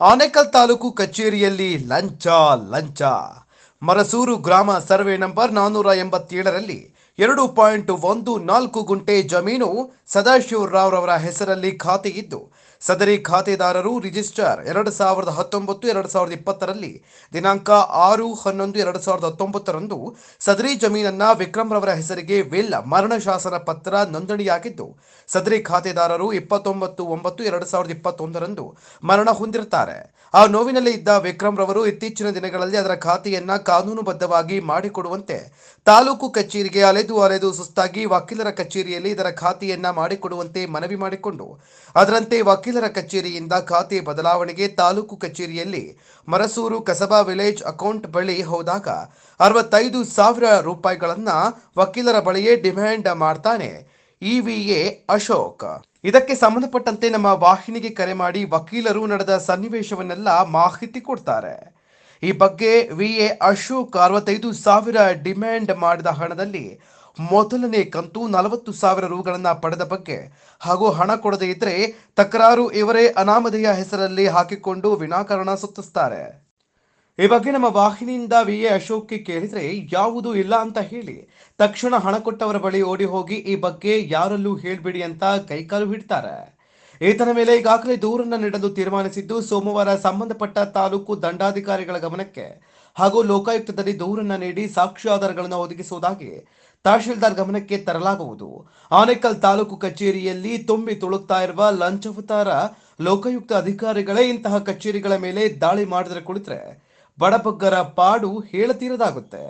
ಆನೇಕಲ್ ತಾಲೂಕು ಕಚೇರಿಯಲ್ಲಿ ಲಂಚ ಲಂಚ. ಮರಸೂರು ಗ್ರಾಮ ಸರ್ವೆ ನಂಬರ್ ನಾನ್ನೂರ ಎಂಬತ್ತೇಳರಲ್ಲಿ ಎರಡು ಪಾಯಿಂಟ್ ಒಂದು ನಾಲ್ಕು ಗುಂಟೆ ಜಮೀನು ಸದಾಶಿವರಾವ್ ರವರ ಹೆಸರಲ್ಲಿ ಖಾತೆ ಇದ್ದು ಸದರಿ ಖಾತೆದಾರರು ರಿಜಿಸ್ಟರ್ ಎರಡು ಸಾವಿರದ ಹತ್ತೊಂಬತ್ತು, ಎರಡು ಸಾವಿರದ ಇಪ್ಪತ್ತರಲ್ಲಿ ದಿನಾಂಕ ಆರು ಹನ್ನೊಂದು, ಎರಡು ಸಾವಿರದ ಹತ್ತೊಂಬತ್ತರಂದು ಸದರಿ ಜಮೀನನ್ನ ವಿಕ್ರಮ್ ರವರ ಹೆಸರಿಗೆ ವಿಲ್ ಮರಣ ಶಾಸನ ಪತ್ರ ನೋಂದಣಿಯಾಗಿದ್ದು, ಸದರಿ ಖಾತೆದಾರರು ಇಪ್ಪತ್ತೊಂಬತ್ತು, ಒಂಬತ್ತು, ಎರಡು ಸಾವಿರದ ಇಪ್ಪತ್ತೊಂದರಂದು ಮರಣ ಹೊಂದಿರುತ್ತಾರೆ. ಆ ನೋವಿನಲ್ಲಿ ಇದ್ದ ವಿಕ್ರಮ್ ರವರು ಇತ್ತೀಚಿನ ದಿನಗಳಲ್ಲಿ ಅದರ ಖಾತೆಯನ್ನ ಕಾನೂನುಬದ್ಧವಾಗಿ ಮಾಡಿಕೊಡುವಂತೆ ತಾಲೂಕು ಕಚೇರಿಗೆ ಅಲೆದು ಅಲೆದು ಸುಸ್ತಾಗಿ ವಕೀಲರ ಕಚೇರಿಯಲ್ಲಿ ಇದರ ಖಾತೆಯನ್ನ ಮಾಡಿಕೊಡುವಂತೆ ಮನವಿ ಮಾಡಿಕೊಂಡು, ಅದರಂತೆ ವಕೀಲರ ಕಚೇರಿಯಿಂದ ಖಾತೆ ಬದಲಾವಣೆಗೆ ತಾಲೂಕು ಕಚೇರಿಯಲ್ಲಿ ಮರಸೂರು ಕಸಬಾ ವಿಲೇಜ್ ಅಕೌಂಟ್ ಬಳಿ ಹೋದಾಗ ಅರವತ್ತೈದು ಸಾವಿರ ರೂಪಾಯಿಗಳನ್ನ ವಕೀಲರ ಬಳಿಯೇ ಡಿಮ್ಯಾಂಡ್ ಮಾಡ್ತಾನೆ ಇವಿಎ ಅಶೋಕ್. ಇದಕ್ಕೆ ಸಂಬಂಧಪಟ್ಟಂತೆ ನಮ್ಮ ವಾಹಿನಿಗೆ ಕರೆ ಮಾಡಿ ವಕೀಲರು ನಡೆದ ಸನ್ನಿವೇಶವನ್ನೆಲ್ಲ ಮಾಹಿತಿ ಕೊಡ್ತಾರೆ. ಈ ಬಗ್ಗೆ ವಿಎ ಅಶೋಕ್ ಅರವತ್ತೈದು ಸಾವಿರ ಡಿಮ್ಯಾಂಡ್ ಮಾಡಿದ ಹಣದಲ್ಲಿ ಮೊದಲನೇ ಕಂತು ನಲವತ್ತು ಸಾವಿರ ರೂಗಳನ್ನು ಪಡೆದ ಬಗ್ಗೆ ಹಾಗೂ ಹಣ ಕೊಡದೇ ಇದ್ರೆ ತಕರಾರು ಇವರೇ ಅನಾಮಧೇಯ ಹೆಸರಲ್ಲಿ ಹಾಕಿಕೊಂಡು ವಿನಾಕಾರಣ ಸುತ್ತಿಸ್ತಾರೆ. ಈ ಬಗ್ಗೆ ನಮ್ಮ ವಾಹಿನಿಯಿಂದ ವಿ ಎ ಅಶೋಕ್ಗೆ ಕೇಳಿದ್ರೆ ಯಾವುದೂ ಇಲ್ಲ ಅಂತ ಹೇಳಿ ತಕ್ಷಣ ಹಣ ಕೊಟ್ಟವರ ಬಳಿ ಓಡಿ ಹೋಗಿ ಈ ಬಗ್ಗೆ ಯಾರಲ್ಲೂ ಹೇಳ್ಬಿಡಿ ಅಂತ ಕೈಕಾಲು ಹಿಡ್ತಾರೆ. ಈತನ ಮೇಲೆ ಈಗಾಗಲೇ ದೂರನ್ನ ನೀಡಲು ತೀರ್ಮಾನಿಸಿದ್ದು ಸೋಮವಾರ ಸಂಬಂಧಪಟ್ಟ ತಾಲೂಕು ದಂಡಾಧಿಕಾರಿಗಳ ಗಮನಕ್ಕೆ ಹಾಗೂ ಲೋಕಾಯುಕ್ತದಲ್ಲಿ ದೂರನ್ನ ನೀಡಿ ಸಾಕ್ಷ್ಯಾಧಾರಗಳನ್ನು ಒದಗಿಸುವುದಾಗಿ ತಹಶೀಲ್ದಾರ್ ಗಮನಕ್ಕೆ ತರಲಾಗುವುದು. ಆನೇಕಲ್ ತಾಲೂಕು ಕಚೇರಿಯಲ್ಲಿ ತುಂಬಿ ತುಳುಕ್ತಾ ಇರುವ ಲಂಚವತಾರ ಲೋಕಾಯುಕ್ತ ಅಧಿಕಾರಿಗಳೇ ಇಂತಹ ಕಚೇರಿಗಳ ಮೇಲೆ ದಾಳಿ ಮಾಡಿದರೆ ಕುಳಿತರೆ ಬಡಬಗ್ಗರ ಪಾಡು ಹೇಳತೀರದಾಗುತ್ತೆ.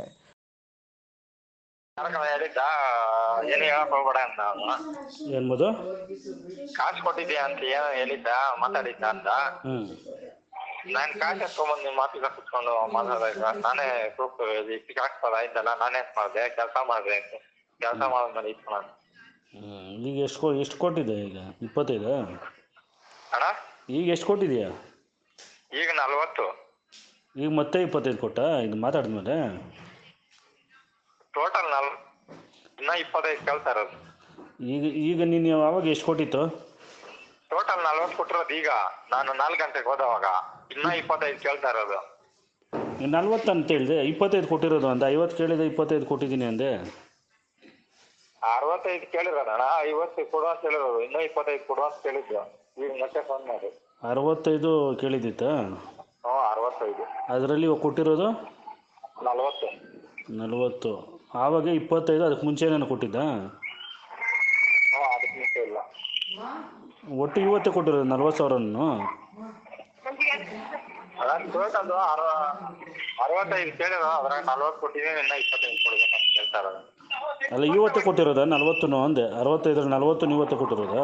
ಯಾರಕ್ಕ ಹೇಳಿದ್ದ ಏನು ಹೇಳಕ್ ಹೋಗ್ಬೇಡ ಅಂತ ಅವನು. ಏನ್ಬೋದು ಕಾಸು ಕೊಟ್ಟಿದ್ಯಾ ಅಂತ ಏನೋ ಹೇಳಿದ್ದ ಮಾತಾಡಿದ್ದ ಅಂತ. ನಾನ್ ಕಾಸು ಎತ್ಕೊಂಬಂದು ನಿಮ್ಮ ಆಫೀಸ ಕುತ್ಕೊಂಡು ಮಾತಾಡಿದ ನಾನೇ ಪ್ರೂಫ್ ಇಟ್ಟಿಗೆ ಹಾಕ್ಸ್ತಾರ ಆಯ್ತಲ್ಲ ನಾನೇ ಮಾಡಿದೆ? ಕೆಲಸ ಮಾಡಿದೆ ಕೆಲಸ ಮಾಡಿದ್ಮೇಲೆ ಇತ್ತು ನಾನು. ಹ್ಞೂ ಈಗ ಎಷ್ಟು ಕೊ ಎಷ್ಟು ಕೊಟ್ಟಿದೆ ಈಗ? ಇಪ್ಪತ್ತೈದು? ಅಣ್ಣ? ಈಗ ಎಷ್ಟು ಕೊಟ್ಟಿದೆಯಾ? ಈಗ ನಲ್ವತ್ತು. ಈಗ ಮತ್ತೆ ಇಪ್ಪತ್ತೈದು ಕೊಟ್ಟ? ಇದು ಮಾತಾಡಿದ್ಮೇಲೆ? ಟೋಟಲ್ ನಲ್ ಇನ್ನ ಇಪ್ಪತ್ತೈದು ಕೇಳ್ತಾ ಇರೋದು. ಈಗ ಈಗ ನೀನು ಯಾವಾಗ ಎಷ್ಟು ಕೊಟ್ಟಿತ್ತು? ಟೋಟಲ್ ನಲ್ವತ್ತು ಕೊಟ್ಟಿರೋದು ಈಗ. ನಾನು ನಾಲ್ಕು ಗಂಟೆಗೆ ಹೋದವಾಗ ಇನ್ನ ಇಪ್ಪತ್ತೈದು ಕೇಳ್ತಾ ಇರೋದು ನಲ್ವತ್ತು ಅಂತ ಹೇಳಿದೆ ಇಪ್ಪತ್ತೈದು ಕೊಟ್ಟಿರೋದು ಅಂದ ಐವತ್ತು ಕೇಳಿದೆ ಇಪ್ಪತ್ತೈದು ಕೊಟ್ಟಿದ್ದೀನಿ ಅಂದೆ. ಅರವತ್ತೈದು ಕೇಳಿರೋದಣ್ಣ ಐವತ್ತು ಕೊಡು ಅಂತ ಹೇಳಿರೋದು. ಇನ್ನೂ ಇಪ್ಪತ್ತೈದು ಕೊಡು ಅಂತ ಕೇಳಿದ್ದು. ಈಗ ಮತ್ತೆ ಫೋನ್ ಮಾಡಿ. ಅರವತ್ತೈದು ಕೇಳಿದ್ದಿತ್ತಾ ಹ್ಞೂ ಅರವತ್ತೈದು. ಅದರಲ್ಲಿ ಇವಾಗ ಕೊಟ್ಟಿರೋದು? ನಲ್ವತ್ತು. ನಲ್ವತ್ತು. ಆವಾಗ ಇಪ್ಪತ್ತೈದು ಅದಕ್ಕೆ ಮುಂಚೆ ನಾನು ಕೊಟ್ಟಿದ್ದ? ಹ್ಞೂ ಅದಕ್ಕೆ ಮುಂಚೆ ಇಲ್ಲ. ಒಟ್ಟು ಇವತ್ತೇ ಕೊಟ್ಟಿರೋದು ನಲ್ವತ್ತು ಸಾವಿರನು? ಅಣ್ಣ ಟೋಟಲ್ ಅರ ಅರವತ್ತೈದು ಕೇಳಿರೋ ಅದ್ರಾಗ ನಲ್ವತ್ತು ಕೊಟ್ಟಿದ್ದೀನಿ ಇನ್ನ ಇಪ್ಪತ್ತೈದು ಕೊಡ್ಬೇಕಂತ ಅಲ್ಲ ಇವತ್ತೇ ಕೊಟ್ಟಿರೋದ? ನಲ್ವತ್ತು ಅಂದೆ. ಅರವತ್ತೈದರ ನಲ್ವತ್ತು ಇವತ್ತೇ ಕೊಟ್ಟಿರೋದ?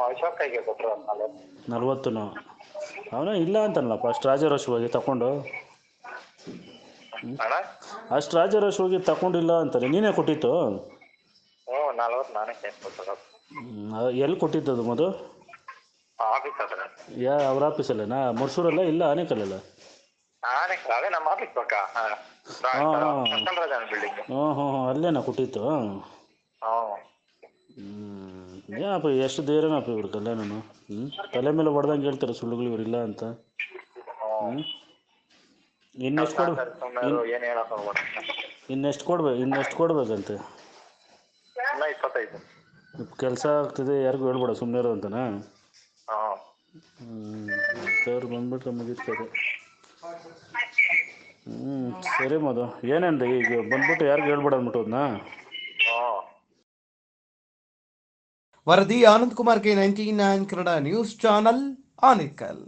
ಅಶೋಕ್ ಕೈಗೆ ಕೊಟ್ಟರು ನಲ್ವತ್ತು ನಲ್ವತ್ತು ಅವನ ಇಲ್ಲ ಅಂತನಲ್ಲ ಅಷ್ಟು ಹೋಗಿ ತಕೊಂಡು. ಅಣ್ಣ? ಅಷ್ಟು ಹೋಗಿ ತಕೊಂಡಿಲ್ಲ ಅಂತಾರೆ ನೀನೇ ಕೊಟ್ಟಿತ್ತು? ಹ್ಞೂ ನಲ್ವತ್ತು ನಾನೇ ಕೇಸ್ ಎಲ್ಲಿ ಕೊಟ್ಟಿದ್ದದು ಮದು? ಆಫೀಸ್ ಹತ್ರ. ಯಾ ಅವ್ರ ಆಫೀಸಲ್ಲೇನಾ ಮರ್ಸೂರಲ್ಲ ಇಲ್ಲ ಆನೇಕಲ್ಲಲ್ಲ ನಾನೇ ಅದೇ ನಮ್ಮ ಆಫೀಸ್ ಪಕ್ಕ. ಹಾ. ಹಾ ಸಂಕಲ್ರಾಜನ್ ಬಿಲ್ಡಿಂಗ್ ಹ್ಞೂ ಹ್ಞೂ ಹ್ಞೂ ಅಲ್ಲೇನಾ ಕೊಟ್ಟಿತ್ತು ಹ್ಞೂ ಹ್ಞೂ ಏನಪ್ಪ ಎಷ್ಟು ಧೈರ್ಯನಪ್ಪ ಇವ್ರ ನಾನು ಹ್ಞೂ ತಲೆ ಮೇಲೆ ಹೊಡೆದಂಗೆ ಹೇಳ್ತಾರೆ ಸುಳ್ಳುಗಳು ಇವರಿಲ್ಲ ಅಂತ. ಹ್ಞೂ ಇನ್ನೆಷ್ಟು ಕೊಡು ಏನು ಹೇಳಕ್ ಹೋಗ್ಬೇಡ. ಇನ್ನೆಷ್ಟು ಕೊಡ್ಬೇಕು ಇನ್ನೆಷ್ಟು ಕೊಡ್ಬೇಕಂತೆ? ಇನ್ನೂ ಇಪ್ಪತ್ತೈದು. ಕೆಲಸ ಆಗ್ತಿದೆ ಯಾರಿಗೂ ಹೇಳ್ಬೇಡ ಸುಮ್ಮನೆ ಇರೋ ಅಂತನಾ? ಸರ್ ಬಂದ್ಬಿಟ್ರೆ ಮುಗೀತದೆ ಹ್ಞೂ ಸರಿ ಮದು ಏನೇನು ಈಗ ಬಂದ್ಬಿಟ್ಟು ಯಾರಿಗೂ ಹೇಳ್ಬೇಡ ಅಂದ್ಬಿಟ್ಟು ಅದನ್ನ ಹ್ಞೂ ವರದಿ Anand Kumar K ninety nine Kannada news channel Anekal.